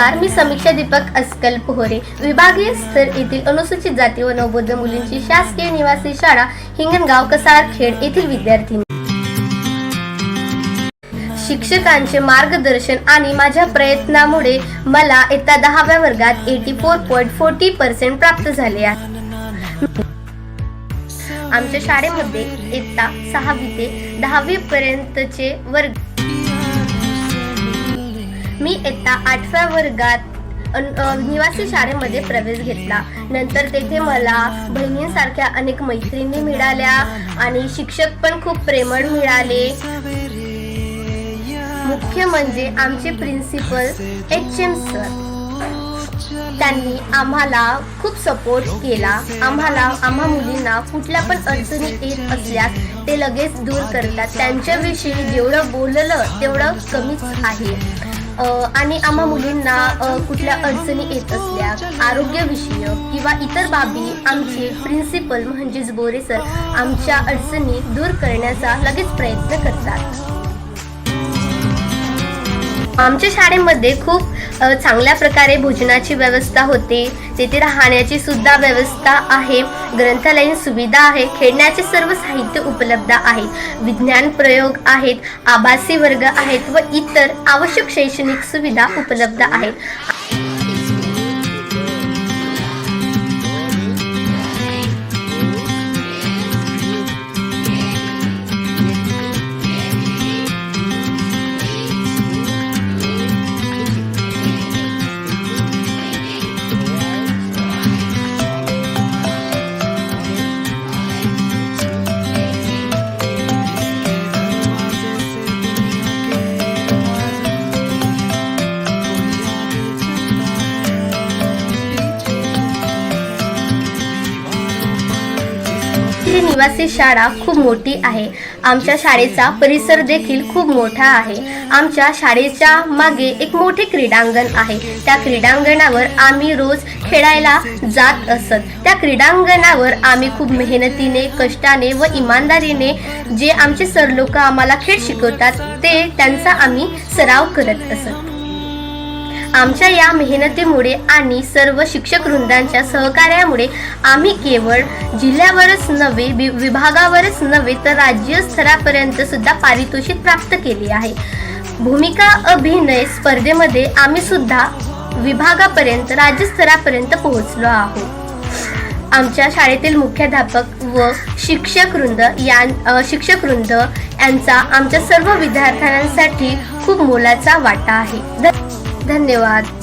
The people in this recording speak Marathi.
नमस्कार मी समीक्षा दीपक अस्कल पोहरे. विभागीय स्तर येथील अनुसूचित जाती व नवबोध मुलींची शासकीय निवासी शाळा हिंगणगाव कसाळखेड येथील विद्यार्थी. शिक्षकांचे मार्गदर्शन आणि माझ्या प्रयत्नामुळे मला इयत्ता दहाव्या वर्गात eighty four point forty percent प्राप्त झाले आहे. आमच्या शाळेमध्ये इयत्ता सहावी ते दहावी पर्यंतचे वर्ग मी इयत्ता आठव्या वर्गात निवासी शाळेमध्ये प्रवेश घेतला. नंतर तेथे मला बहिणींसारख्या अनेक मैत्रिणी मिळाल्या आणि शिक्षक पण खूप प्रेमळ मिळाले. मुख्य म्हणजे आमचे प्रिन्सिपल एच एम सर. त्यांनी आम्हाला खूप सपोर्ट केला. आम्हाला आम्हा मुलींना कुठल्या पण अडचणी येत असल्यास ते लगेच दूर करतात. त्यांच्याविषयी जेवढं बोललं तेवढं कमीच आहे. आणि आम्हा मुलींना कुठल्या अडचणी येत असल्या आरोग्यविषयक किंवा इतर बाबी आमचे प्रिन्सिपल म्हणजेच बोरे सर आमच्या अडचणी दूर करण्याचा लगेच प्रयत्न करतात. आमच्या शाळेमध्ये खूप चांगल्या प्रकारे भोजनाची व्यवस्था होते. तेथे राहण्याची सुद्धा व्यवस्था आहे. ग्रंथालयीन सुविधा आहे. खेळण्याचे सर्व साहित्य उपलब्ध आहे. विज्ञान प्रयोग आहेत. आभासी वर्ग आहेत व इतर आवश्यक शैक्षणिक सुविधा उपलब्ध आहेत. ही निवासी शाळा खूप मोठी आहे. आमच्या शाळेचा परिसर देखील खूप मोठा आहे. आमच्या शाळेच्या मागे एक मोठे क्रीडांगण आहे. त्या क्रीडांगणावर आम्ही रोज खेळायला जात असत. त्या क्रीडांगणावर आम्ही खूप मेहनतीने कष्टाने व इमानदारीने जे आमचे सर लोक आम्हाला खेळ शिकवतात ते त्यांचा आम्ही सराव करत असत. आमच्या या मेहनतीमुळे आणि सर्व शिक्षक वृंदांच्या सहकार्यामुळे आम्ही केवळ जिल्ह्यावरच नव्हे वि- विभागावरच नव्हे तर राज्य स्तरापर्यंत सुद्धा पारितोषिक प्राप्त केले आहे. भूमिका अभिनय स्पर्धेमध्ये आम्ही सुद्धा विभागापर्यंत राज्यस्तरापर्यंत पोहोचलो आहोत. आमच्या शाळेतील मुख्याध्यापक व शिक्षक वृंद यां शिक्षक वृंद यांचा आमच्या सर्व विद्यार्थ्यांसाठी खूप मोलाचा वाटा आहे. ध- धन्यवाद मर्जी से चले